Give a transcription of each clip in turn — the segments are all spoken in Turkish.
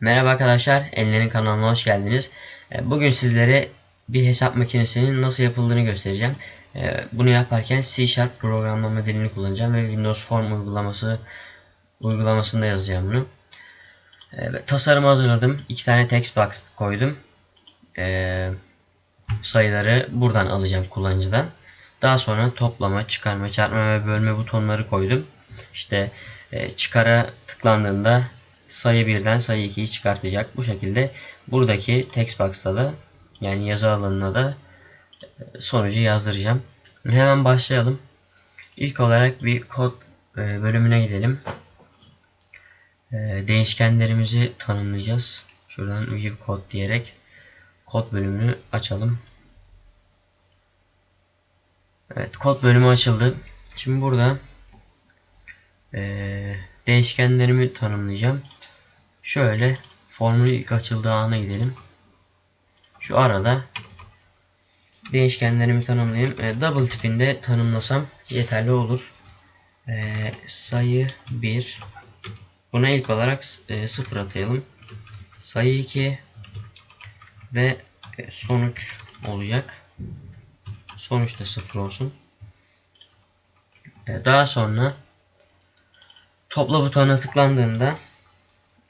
Merhaba arkadaşlar, Enler'in kanalına hoş geldiniz. E, Bugün sizlere bir hesap makinesinin nasıl yapıldığını göstereceğim. E, Bunu yaparken C Sharp programlama dilini kullanacağım ve Windows Form uygulaması uygulamasında yazacağım bunu. E, Tasarımı hazırladım. İki tane text box koydum. Sayıları buradan alacağım kullanıcıdan. Daha sonra toplama, çıkarma, çarpma ve bölme butonları koydum. İşte çıkara tıklandığında sayı 1'den sayı 2'yi çıkartacak. Bu şekilde buradaki text box'ta da yani yazı alanına da e, sonucu yazdıracağım. Hemen başlayalım. İlk olarak bir kod e, bölümüne gidelim. E, Değişkenlerimizi tanımlayacağız. Şuradan view code diyerek kod bölümünü açalım. Evet kod bölümü açıldı. Şimdi burada değişkenlerimi tanımlayacağım. Şöyle formül ilk açıldığı ana gidelim. Şu arada değişkenlerimi tanımlayayım. E, double tipinde tanımlasam yeterli olur. E, sayı 1 buna ilk olarak e, 0 atayalım. Sayı 2 ve sonuç olacak. Sonuç da 0 olsun. E, daha sonra topla butonuna tıklandığında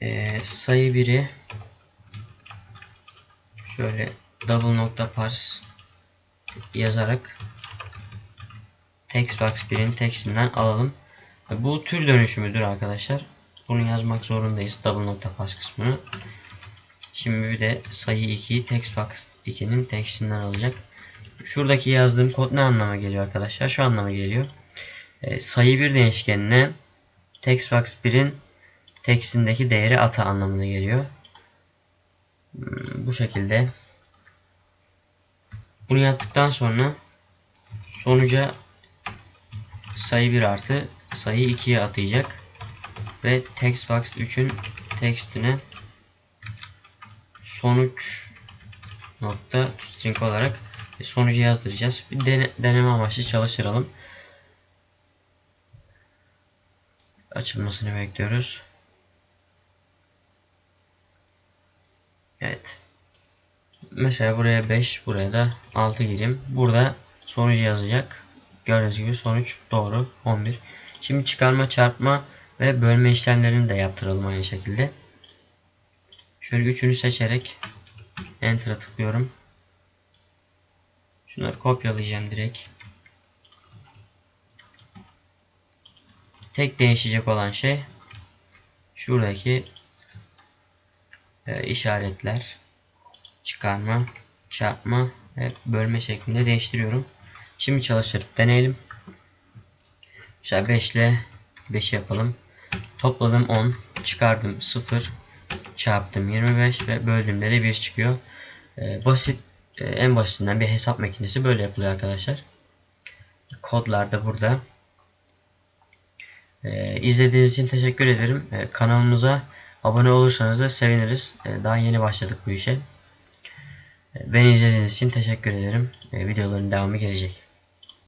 e, sayı 1'i şöyle double nokta parse yazarak text box 1'in textinden alalım. Bu tür dönüşümüdür arkadaşlar. Bunu yazmak zorundayız double nokta parse kısmını. Şimdi bir de sayı 2'yi text box 2'nin textinden alacak. Şuradaki yazdığım kod ne anlama geliyor arkadaşlar? Şu anlama geliyor. E, sayı 1 değişkenine text box 1'in tekstindeki değeri ata anlamına geliyor. Hmm, Bu şekilde. Bunu yaptıktan sonra sonuca sayı 1 artı sayı 2'ye atayacak. Ve text box 3'ün tekstine sonuç nokta string olarak sonucu yazdıracağız. Bir dene, deneme amaçlı çalıştıralım. Açılmasını bekliyoruz. Evet. Mesela buraya 5, buraya da 6 gireyim. Burada sonucu yazacak. Gördüğünüz gibi sonuç doğru 11. Şimdi çıkarma, çarpma ve bölme işlemlerini de yaptıralım aynı şekilde. Şöyle üçünü seçerek Enter'a tıklıyorum. Şunları kopyalayacağım direkt. Tek değişecek olan şey şuradaki e, işaretler çıkarma, çarpma ve bölme şeklinde değiştiriyorum. Şimdi çalıştırıp deneyelim. Mesela 5 ile 5 yapalım. Topladım 10, çıkardım 0, çarptım 25 ve böldüğümde de 1 çıkıyor. Ee, basit, e, en basitinden bir hesap makinesi böyle yapılıyor arkadaşlar. Kodlar da burada. Ee, izlediğiniz için teşekkür ederim. Ee, kanalımıza abone olursanız da seviniriz. Ee, daha yeni başladık bu işe. Ee, beni izlediğiniz için teşekkür ederim. Ee, videoların devamı gelecek.